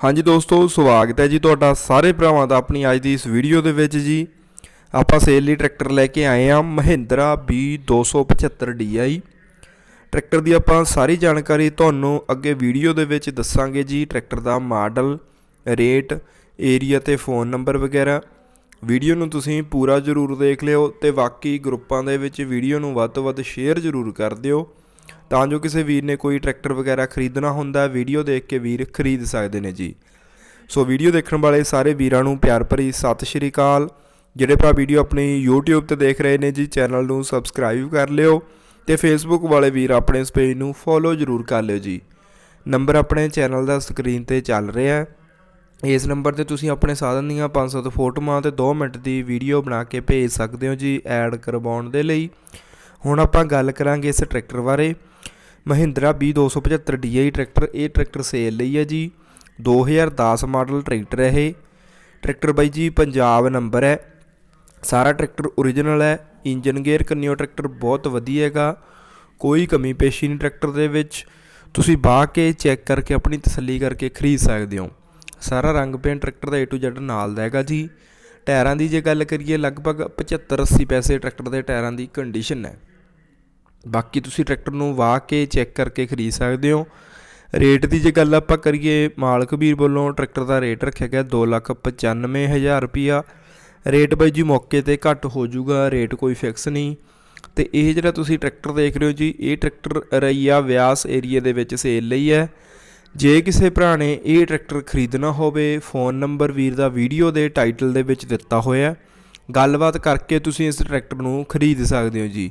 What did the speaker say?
ਹਾਂਜੀ ਦੋਸਤੋ, ਸਵਾਗਤ ਹੈ ਜੀ ਤੁਹਾਡਾ ਸਾਰੇ ਭਰਾਵਾਂ ਦਾ ਆਪਣੀ ਅੱਜ ਦੀ ਇਸ ਵੀਡੀਓ ਦੇ ਵਿੱਚ ਜੀ। ਆਪਾਂ ਸੇਲ ਲਈ ਟਰੈਕਟਰ ਲੈ ਕੇ ਆਏ ਆ ਮਹਿੰਦਰਾ B275 DI ਟਰੈਕਟਰ ਦੀ ਆਪਾਂ ਸਾਰੀ ਜਾਣਕਾਰੀ ਤੁਹਾਨੂੰ ਅੱਗੇ ਵੀਡੀਓ ਦੇ ਵਿੱਚ ਦੱਸਾਂਗੇ ਜੀ, ਟਰੈਕਟਰ ਦਾ ਮਾਡਲ, ਰੇਟ, ਏਰੀਆ ਤੇ ਫੋਨ ਨੰਬਰ ਵਗੈਰਾ। ਵੀਡੀਓ ਨੂੰ ਤੁਸੀਂ ਪੂਰਾ ਜ਼ਰੂਰ ਦੇਖ ਲਿਓ ਤੇ ਬਾਕੀ ਗਰੁੱਪਾਂ ਦੇ ਵਿੱਚ ਵੀਡੀਓ ਨੂੰ ਵੱਧ ਤੋਂ ਵੱਧ ਸ਼ੇਅਰ ਜ਼ਰੂਰ ਕਰ ਦਿਓ। ਤਾਂ ਜੋ ਕਿਸੇ ਵੀਰ ਨੇ ਕੋਈ ਟਰੈਕਟਰ ਵਗੈਰਾ ਖਰੀਦਣਾ ਹੁੰਦਾ, ਵੀਡੀਓ ਦੇਖ ਕੇ ਵੀਰ ਖਰੀਦ ਸਕਦੇ ਨੇ ਜੀ। ਸੋ ਵੀਡੀਓ ਦੇਖਣ ਵਾਲੇ ਸਾਰੇ ਵੀਰਾਂ ਨੂੰ ਪਿਆਰ ਭਰੀ ਸਤਿ ਸ਼੍ਰੀ ਅਕਾਲ। ਜਿਹੜੇ ਭਰਾ ਵੀਡੀਓ ਆਪਣੀ YouTube ਤੇ ਦੇਖ ਰਹੇ ਨੇ ਜੀ, ਚੈਨਲ ਨੂੰ ਸਬਸਕ੍ਰਾਈਬ ਕਰ ਲਿਓ ਤੇ Facebook ਵਾਲੇ ਵੀਰ ਆਪਣੇ ਇਸ ਪੇਜ ਨੂੰ ਫੋਲੋ ਜ਼ਰੂਰ ਕਰ ਲਿਓ ਜੀ। ਨੰਬਰ ਆਪਣੇ ਚੈਨਲ ਦਾ ਸਕਰੀਨ ਤੇ ਚੱਲ ਰਿਹਾ ਹੈ। ਇਸ ਨੰਬਰ ਤੇ ਤੁਸੀਂ ਆਪਣੇ ਸਾਧਨ ਦੀਆਂ 500 ਫੋਟੋਆਂ ਤੇ 2 ਮਿੰਟ ਦੀ ਵੀਡੀਓ ਬਣਾ ਕੇ ਭੇਜ ਸਕਦੇ ਹੋ ਜੀ ਐਡ ਕਰਵਾਉਣ ਦੇ ਲਈ। ਹੁਣ ਆਪਾਂ ਗੱਲ ਕਰਾਂਗੇ ਇਸ ਟਰੈਕਟਰ ਬਾਰੇ। ਮਹਿੰਦਰਾ B275 DI ਟਰੈਕਟਰ, ਇਹ ਟਰੈਕਟਰ ਸੇਲ ਲਈ ਹੈ ਜੀ। 2010 ਮਾਡਲ ਟਰੈਕਟਰ ਹੈ ਇਹ। ਟਰੈਕਟਰ ਬਾਈ ਜੀ, ਪੰਜਾਬ ਨੰਬਰ ਹੈ। ਸਾਰਾ ਟਰੈਕਟਰ ਓਰੀਜਨਲ ਹੈ। ਇੰਜਨ ਗੇਅਰ ਕੰਨਿਓ ਟਰੈਕਟਰ ਬਹੁਤ ਵਧੀਆ ਹੈਗਾ। ਕੋਈ ਕਮੀ ਪੇਸ਼ੀ ਨਹੀਂ ਟਰੈਕਟਰ ਦੇ ਵਿੱਚ। ਤੁਸੀਂ ਬਾਹ ਕੇ ਚੈੱਕ ਕਰਕੇ ਆਪਣੀ ਤਸੱਲੀ ਕਰਕੇ ਖਰੀਦ ਸਕਦੇ ਹੋ। ਸਾਰਾ ਰੰਗ ਪੇਂਟ ਟਰੈਕਟਰ ਦਾ A to Z ਨਾਲ ਦਾ ਹੈਗਾ ਜੀ। ਟਾਇਰਾਂ ਦੀ ਜੇ ਗੱਲ ਕਰੀਏ, ਲਗਭਗ 75 80 ਪੈਸੇ ਟਰੈਕਟਰ ਦੇ ਟਾਇਰਾਂ ਦੀ ਕੰਡੀਸ਼ਨ ਹੈ। ਬਾਕੀ ਤੁਸੀਂ ਟਰੈਕਟਰ ਨੂੰ ਵਾਹ ਕੇ ਚੈੱਕ ਕਰਕੇ ਖਰੀਦ ਸਕਦੇ ਹੋ। ਰੇਟ ਦੀ ਜੇ ਗੱਲ ਆਪਾਂ ਕਰੀਏ, ਮਾਲਕ ਵੀਰ ਵੱਲੋਂ ਟਰੈਕਟਰ ਦਾ ਰੇਟ ਰੱਖਿਆ ਗਿਆ 295000 ਰੁਪਿਆ ਰੇਟ ਬਾਈ ਜੀ ਮੌਕੇ ਤੇ ਘੱਟ ਹੋ ਜਾਊਗਾ, ਰੇਟ ਕੋਈ ਫਿਕਸ ਨਹੀਂ। ਤੇ ਇਹ ਜਿਹੜਾ ਤੁਸੀਂ ਟਰੈਕਟਰ ਦੇਖ ਰਹੇ ਹੋ ਜੀ, ਇਹ ਟਰੈਕਟਰ ਰਈਆ ਵਿਆਸ ਏਰੀਆ ਦੇ ਵਿੱਚ ਸੇਲ ਲਈ ਹੈ। ਜੇ ਕਿਸੇ ਭਰਾ ਨੇ ਇਹ ਟਰੈਕਟਰ ਖਰੀਦਣਾ ਹੋਵੇ, ਫੋਨ ਨੰਬਰ ਵੀਰ ਦਾ ਵੀਡੀਓ ਦੇ ਟਾਈਟਲ ਦੇ ਵਿੱਚ ਦਿੱਤਾ ਹੋਇਆ ਗੱਲਬਾਤ ਕਰਕੇ ਤੁਸੀਂ ਇਸ ਟਰੈਕਟਰ ਨੂੰ ਖਰੀਦ ਸਕਦੇ ਹੋ ਜੀ।